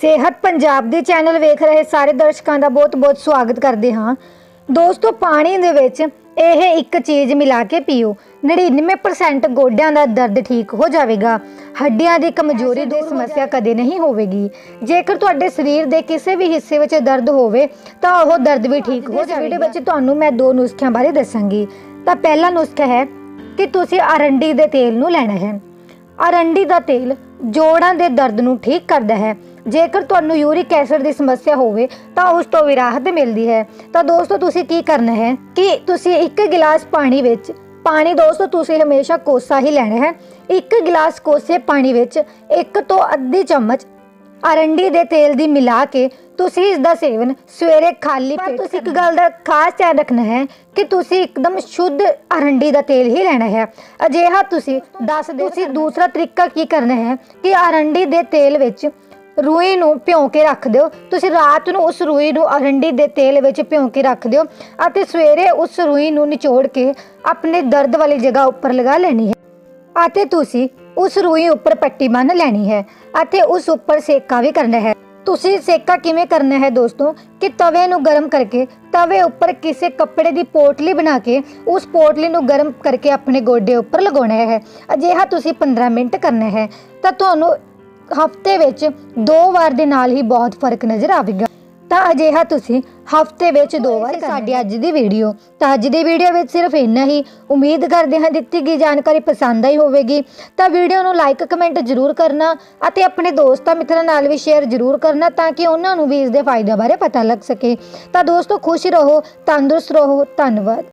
ਸਿਹਤ ਪੰਜਾਬ ਦੇ ਚੈਨਲ ਵੇਖ ਰਹੇ ਸਾਰੇ ਦਰਸ਼ਕਾਂ ਦਾ ਬਹੁਤ-ਬਹੁਤ ਸਵਾਗਤ ਕਰਦੇ ਹਾਂ। ਦੋਸਤੋ ਪਾਣੀ ਦੇ ਵਿੱਚ ਇਹ ਇੱਕ ਚੀਜ਼ ਮਿਲਾ ਕੇ ਪੀਓ। 99% ਗੋਡਿਆਂ ਦਾ ਦਰਦ ਠੀਕ ਹੋ ਜਾਵੇਗਾ। ਹੱਡੀਆਂ ਦੀ ਕਮਜ਼ੋਰੀ ਦੀ ਸਮੱਸਿਆ ਕਦੇ ਨਹੀਂ ਹੋਵੇਗੀ। ਜੇਕਰ ਤੁਹਾਡੇ ਸਰੀਰ ਦੇ ਕਿਸੇ ਵੀ ਹਿੱਸੇ ਵਿੱਚ ਦਰਦ ਹੋਵੇ ਤਾਂ ਉਹ ਦਰਦ ਵੀ ਠੀਕ ਹੋ ਜਾਵੇਗਾ। ਵੀਡੀਓ ਵਿੱਚ ਤੁਹਾਨੂੰ ਮੈਂ ਦੋ ਨੁਸਖਿਆਂ ਬਾਰੇ ਦੱਸਾਂਗੀ। ਤਾਂ ਪਹਿਲਾ ਨੁਸਖਾ ਹੈ ਕਿ ਤੁਸੀਂ ਅਰੰਡੀ ਦੇ ਤੇਲ ਨੂੰ ਲੈਣਾ ਹੈ। ਅਰੰਡੀ ਦਾ ਤੇਲ ਜੋੜਾਂ ਦੇ ਦਰਦ ਨੂੰ ਠੀਕ ਕਰਦਾ ਹੈ। ਜੇਕਰ ਤੁਹਾਨੂੰ ਯੂਰਿਕ ਐਸਿਡ ਦੀ ਸਮੱਸਿਆ ਹੋਵੇ, ਤਾਂ ਉਸ ਤੋਂ ਵੀ ਰਾਹਤ ਮਿਲਦੀ ਹੈ। ਤਾਂ ਦੋਸਤੋ, ਤੁਸੀਂ ਕੀ ਕਰਨਾ ਹੈ? ਕਿ ਤੁਸੀਂ ਇੱਕ ਗਿਲਾਸ ਪਾਣੀ ਵਿੱਚ, ਪਾਣੀ ਦੋਸਤੋ, ਤੁਸੀਂ ਹਮੇਸ਼ਾ ਕੋਸਾ ਹੀ ਲੈਣਾ ਹੈ। ਇੱਕ ਗਿਲਾਸ ਕੋਸੇ ਪਾਣੀ ਵਿੱਚ ਇੱਕ ਤੋਂ ਅੱਧੀ ਚਮਚ ਅਰੰਡੀ ਦੇ ਤੇਲ ਦੀ ਮਿਲਾ ਕੇ ਤੁਸੀਂ ਇਸ ਦਾ ਸੇਵਨ ਸਵੇਰੇ ਖਾਲੀ ਪੇਟ ਤੁਸੀਂ ਇੱਕ ਗੱਲ ਦਾ ਖਾਸ ਧਿਆਨ ਰੱਖਣਾ ਹੈ ਕਿ ਤੁਸੀਂ ਇੱਕਦਮ ਸ਼ੁੱਧ ਅਰੰਡੀ ਦਾ ਤੇਲ ਹੀ ਲੈਣਾ ਹੈ। ਅਜਿਹਾ ਤੁਸੀਂ ਦੱਸ ਦੇ ਤੁਸੀਂ ਦੂਸਰਾ ਤਰੀਕਾ ਕੀ ਕਰਨਾ ਹੈ ਕਿ ਅਰੰਡੀ ਦੇ ਤੇਲ ਵਿੱਚ ਰੂਈ ਨੂੰ ਭਿਉਂ ਕੇ ਰੱਖ ਦਿਓ। ਤੁਸੀਂ ਰਾਤ ਨੂੰ ਉਸ ਰੂਈ ਨੂੰ ਅਰੰਡੀ ਦੇ ਤੇਲ ਵਿੱਚ ਭਿਉਂ ਕੇ ਰੱਖ ਦਿਓ ਅਤੇ ਸਵੇਰੇ ਉਸ ਰੂਈ ਨੂੰ ਨਿਚੋੜ ਕੇ ਆਪਣੇ ਦਰਦ ਵਾਲੀ ਜਗ੍ਹਾ ਉੱਪਰ ਲਗਾ ਲੈਣੀ ਹੈ। ਅਤੇ ਤੁਸੀਂ ਉਸ ਰੂਈ ਉੱਪਰ ਪੱਟੀ ਬੰਨ ਲੈਣੀ ਹੈ ਅਤੇ ਉਸ ਉੱਪਰ ਸੇਕਾ ਵੀ ਕਰਨਾ ਹੈ। ਤੁਸੀਂ ਸੇਕਾ ਕਿਵੇਂ ਕਰਨਾ ਹੈ ਦੋਸਤੋ? ਕਿ ਤਵੇ ਨੂੰ ਗਰਮ ਕਰਕੇ, ਤਵੇ ਉੱਪਰ ਕਿਸੇ ਕੱਪੜੇ ਦੀ ਪੋਟਲੀ ਬਣਾ ਕੇ, ਉਸ ਪੋਟਲੀ ਨੂੰ ਗਰਮ ਕਰਕੇ ਆਪਣੇ ਗੋਡੇ ਉੱਪਰ ਲਗਾਉਣਾ ਹੈ। ਅਜਿਹਾ ਤੁਸੀਂ 15 ਮਿੰਟ ਕਰਨਾ ਹੈ। ਤਾਂ ਤੁਹਾਨੂੰ ਹਫ਼ਤੇ ਵਿੱਚ ਦੋ ਵਾਰ ਦੇ ਨਾਲ ਹੀ ਬਹੁਤ ਫ਼ਰਕ ਨਜ਼ਰ ਆਵੇਗਾ। ਤਾਂ ਅਜਿਹਾ ਤੁਸੀਂ ਹਫ਼ਤੇ ਵਿੱਚ ਦੋ ਵਾਰ ਸਾਡੀ ਅੱਜ ਦੀ ਵੀਡੀਓ ਤਾਂ ਅੱਜ ਦੀ ਵੀਡੀਓ ਵਿੱਚ ਸਿਰਫ ਇੰਨਾ ਹੀ। ਉਮੀਦ ਕਰਦੇ ਹਾਂ ਦਿੱਤੀ ਗਈ ਜਾਣਕਾਰੀ ਪਸੰਦ ਆਈ ਹੋਵੇਗੀ। ਤਾਂ ਵੀਡੀਓ ਨੂੰ ਲਾਈਕ ਕਮੈਂਟ ਜ਼ਰੂਰ ਕਰਨਾ ਅਤੇ ਆਪਣੇ ਦੋਸਤਾਂ ਮਿੱਤਰਾਂ ਨਾਲ ਵੀ ਸ਼ੇਅਰ ਜ਼ਰੂਰ ਕਰਨਾ ਤਾਂ ਕਿ ਉਹਨਾਂ ਨੂੰ ਵੀ ਇਸ ਦੇ ਫਾਇਦਿਆਂ ਬਾਰੇ ਪਤਾ ਲੱਗ ਸਕੇ। ਤਾਂ ਦੋਸਤੋ ਖੁਸ਼ ਰਹੋ ਤੰਦਰੁਸਤ ਰਹੋ। ਧੰਨਵਾਦ।